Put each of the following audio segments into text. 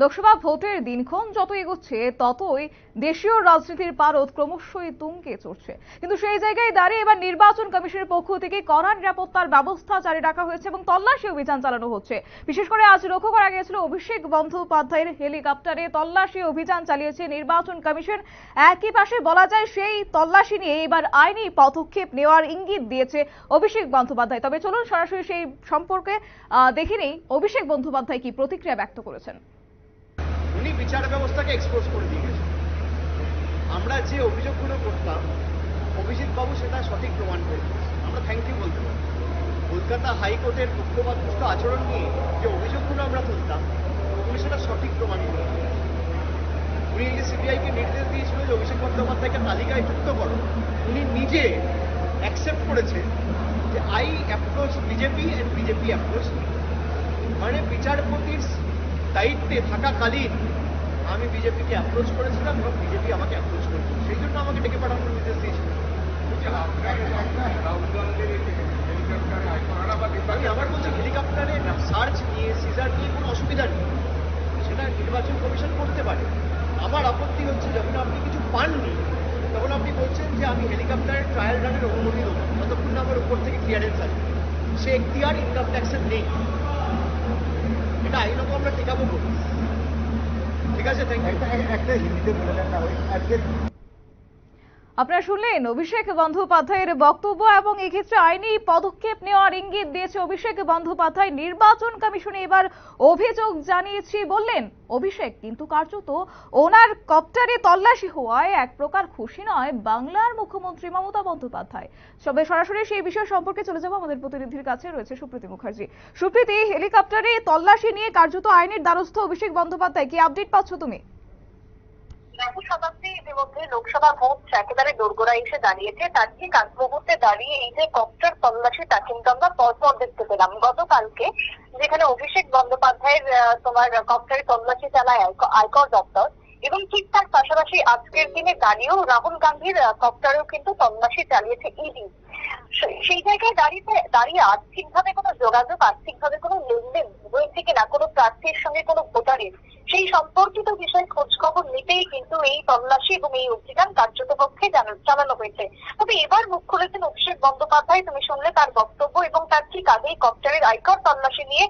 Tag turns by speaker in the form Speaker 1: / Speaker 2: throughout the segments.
Speaker 1: লোকসভা ভোটের দিনক্ষণ যত এগোচ্ছে, ততই দেশীয় রাজনীতির পারদ ক্রমশই তুঙ্গে চড়ছে। কিন্তু সেই জায়গায় দাঁড়িয়ে এবার নির্বাচন কমিশনের পক্ষ থেকে কড়া নিরাপত্তার ব্যবস্থা জারি রাখা হয়েছে এবং তল্লাশি অভিযান চালানো হচ্ছে। বিশেষ করে আজ লক্ষ্য করা গিয়েছিল, অভিষেক বন্দ্যোপাধ্যায়ের হেলিকপ্টারে তল্লাশি অভিযান চালিয়েছে নির্বাচন কমিশন। একই পাশে বলা যায়, সেই তল্লাশি নিয়ে এবার আইনি পদক্ষেপ নেওয়ার ইঙ্গিত দিয়েছে অভিষেক বন্দ্যোপাধ্যায়। তবে চলুন সরাসরি সেই সম্পর্কে দেখে নেই অভিষেক বন্দ্যোপাধ্যায় কি প্রতিক্রিয়া ব্যক্ত করেছেন।
Speaker 2: বিচার এক্সপোজ করে দিয়ে গেছেন আমরা যে অভিযোগগুলো করতাম, অভিজিৎ বাবু সেটা সঠিক প্রমাণ করে। আমরা থ্যাংক ইউ বলতে পারি। কলকাতা হাইকোর্টের পক্ষপাতদুষ্ট আচরণ নিয়ে যে অভিযোগগুলো আমরা তুলতাম, উনি সেটা সঠিক প্রমাণ করে উনি যে সিবিআইকে নির্দেশ দিয়েছিল যে অভিষেক বন্দ্যোপাধ্যায়কে তালিকায় যুক্ত করো, উনি নিজে অ্যাকসেপ্ট করেছে যে I approach BJP and BJP approach মানে বিচারপতির দায়িত্বে থাকাকালীন আমি বিজেপিকে অ্যাপ্রোচ করেছিলাম এবং বিজেপি আমাকে অ্যাপ্রোচ করেছিল। সেই জন্য আমাকে ডেকে পাঠানোর নির্দেশ দিয়েছিল। আমি আবার বলছি হেলিকপ্টারে সার্চ নিয়ে সিজার নিয়ে কোনো অসুবিধা নেই। সেটা নির্বাচন কমিশন করতে পারে। আমার আপত্তি হচ্ছে, যখন আপনি কিছু পাননি, তখন আপনি বলছেন যে আমি হেলিকপ্টারের ট্রায়াল রানের অনুমতি দেবো। ততক্ষণ না আমার উপর থেকে ক্লিয়ারেন্স আছে সে এখতিয়ার ইনকাম ট্যাক্সের নেই। এটা আইনত আমরা টেকাবো বলি ঠিক আছে থ্যাংক ইউ
Speaker 3: একটা হিন্দিতে বলে দেন না ওই আজকে
Speaker 1: আপনারা শুনলেন অভিষেক বন্দ্যোপাধ্যায়ের বক্তব্য এবং এক্ষেত্রে আইনি পদক্ষেপ নেওয়ার ইঙ্গিত দিয়েছে অভিষেক বন্দ্যোপাধ্যায়। নির্বাচন কমিশনে এবার অভিযোগ জানিয়েছি, বললেন, অভিষেক, কিন্তু কার্যত ওনার কপ্টারে তল্লাশি হওয়ায় এক প্রকার খুশি নয় বাংলার মুখ্যমন্ত্রী মমতা বন্দ্যোপাধ্যায়। সবে সরাসরি সেই বিষয় সম্পর্কে চলে যাব আমাদের প্রতিনিধির কাছে, রয়েছে সুপ্রীতি মুখার্জি। সুপ্রীতি, হেলিকপ্টারে তল্লাশি নিয়ে কার্যত আইনের দ্বারস্থ অভিষেক বন্দ্যোপাধ্যায়, কি আপডেট পাচ্ছ তুমি?
Speaker 4: দেখো শতাব্দী ইতিমধ্যে লোকসভা ভোট একেবারে দোরগোড়ায় এসে দাঁড়িয়েছে। তার ঠিক আগ মুহূর্তে দাঁড়িয়ে এই যে কপ্টার তল্লাশি তা কিন্তু আমরা পরপর দেখতে পেলাম। গতকালকে যেখানে অভিষেক বন্দ্যোপাধ্যায়ের তোমার কপ্টারে তল্লাশি চালায় আয়কর দপ্তর এবং ঠিক তার পাশাপাশি আজকের দিনে দাঁড়িয়েও রাহুল গান্ধীর কপ্টারেও কিন্তু তল্লাশি চালিয়েছে ইডি সেই জায়গায় দাঁড়িয়ে দাঁড়িয়ে আর্থিকভাবে কোনো যোগাযোগ, আর্থিকভাবে কোনো লেনদেন হয়েছে কিনা কোনো প্রার্থীর সঙ্গে কোনো ভোটারের সেই সম্পর্কিত বিষয়ে খোঁজ কিন্তু এই তল্লাশি এবং এই অভিযান কার্যত পক্ষে চালানো হয়েছে। তবে এবার মুখ খুলেছেন অভিষেক বন্দ্যোপাধ্যায়। তুমি শুনলে তার বক্তব্য আয়কর তল্লাশি নিয়ে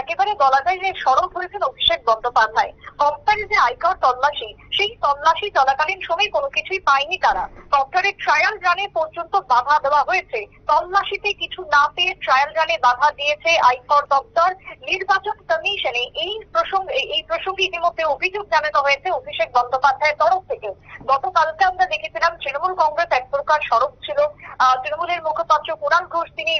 Speaker 4: একেবারে বলা যায় যে সরব হয়েছেন অভিষেক বন্দ্যোপাধ্যায়। কপ্টারের যে আয়কর তল্লাশি, সেই তল্লাশি চলাকালীন সময় কোনো কিছুই পায়নি তারা। কপ্টারের ট্রায়াল রানে পর্যন্ত বাধা দেওয়া হয়েছে। তল্লাশিতে কিছু না পেয়ে ট্রায়াল রানে বাধা দিয়েছে আয়কর দপ্তর। নির্বাচন কমিশনে এই প্রসঙ্গে এই প্রসঙ্গে ইতিমধ্যে অভিযোগ জানানো হয়েছে অভিষেক বন্দ্যোপাধ্যায়ের তরফ থেকে। গতকালকে আমরা দেখেছিলাম তৃণমূল কংগ্রেস এক প্রকার সরব ছিল। তৃণমূলের মুখপাত্র কুণাল ঘোষ তিনি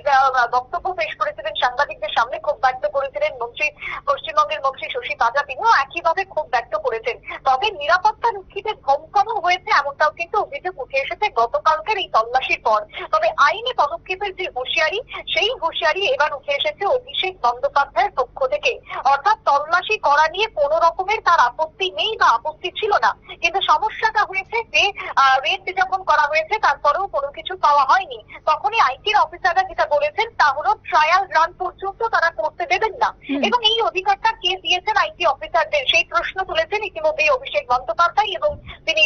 Speaker 4: বক্তব্য পেশ করেছিলেন। সাংবাদিকদের সামনে ক্ষোভ ব্যক্ত করেছিলেন মন্ত্রী, পশ্চিমবঙ্গের মন্ত্রী শশী পাজা তিনিও একইভাবে ক্ষোভ ব্যক্ত করেছেন। তবে নিরাপত্তা রক্ষীতে ধমকানো হয়েছে এমনটাও কিন্তু অভিযোগ উঠে এসেছে গতকালকের এই তল্লাশির পর। তবে আইনি পদক্ষেপের যে হুঁশিয়ারি, সেই হুঁশিয়ারি এবার উঠে এসেছে অভিষেক বন্দ্যোপাধ্যায়ের পক্ষ থেকে। অর্থাৎ তল্লাশি করা নিয়ে কোন রকমের তার আপত্তি নেই বা আপত্তি ছিল না। কিন্তু সমস্যাটা হয়েছে যে রেড যখন করা হয়েছে তারপরেও কোনো কিছু পাওয়া হয়নি। তখনই আইটির অফিসাররা যেটা বলেছেন তা হলো ট্রায়াল রান পর্যন্ত তারা করতে দেবেন না। এবং এই অধিকারটা কে দিয়েছেন আইটি অফিসারদের সেই প্রশ্ন তুলেছেন ইতিমধ্যেই অভিষেক বন্দ্যোপাধ্যায় এবং তিনি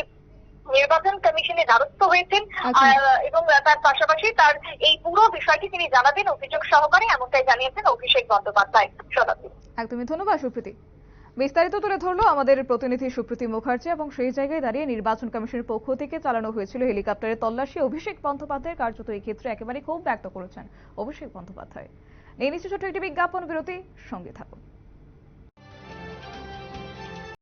Speaker 4: নির্বাচন কমিশনে দ্বারস্থ হয়েছেন।
Speaker 1: আচ্ছা।
Speaker 4: এবং তার পাশাপাশি তার এই পুরো বিষয়টি তিনি জানাবেন অভিযোগ সহকারে এমনটাই জানিয়েছেন অভিষেক বন্দ্যোপাধ্যায় শতাব্দী
Speaker 1: একদমই ধন্যবাদ সুপ্রীতি। বিস্তারিত তুলে ধরলো আমাদের প্রতিনিধি সুপ্রীতি মুখার্জি এবং সেই জায়গায় দাঁড়িয়ে নির্বাচন কমিশনের পক্ষ থেকে চালানো হয়েছিল হেলিকপ্টারের তল্লাশি। অভিষেক বন্দ্যোপাধ্যায়ের কার্যত এই ক্ষেত্রে একেবারে ক্ষোভ ব্যক্ত করেছেন অভিষেক বন্দ্যোপাধ্যায়। নিয়ে নিচ্ছে ছোট্ট একটি বিজ্ঞাপন বিরতি সঙ্গে থাকুন।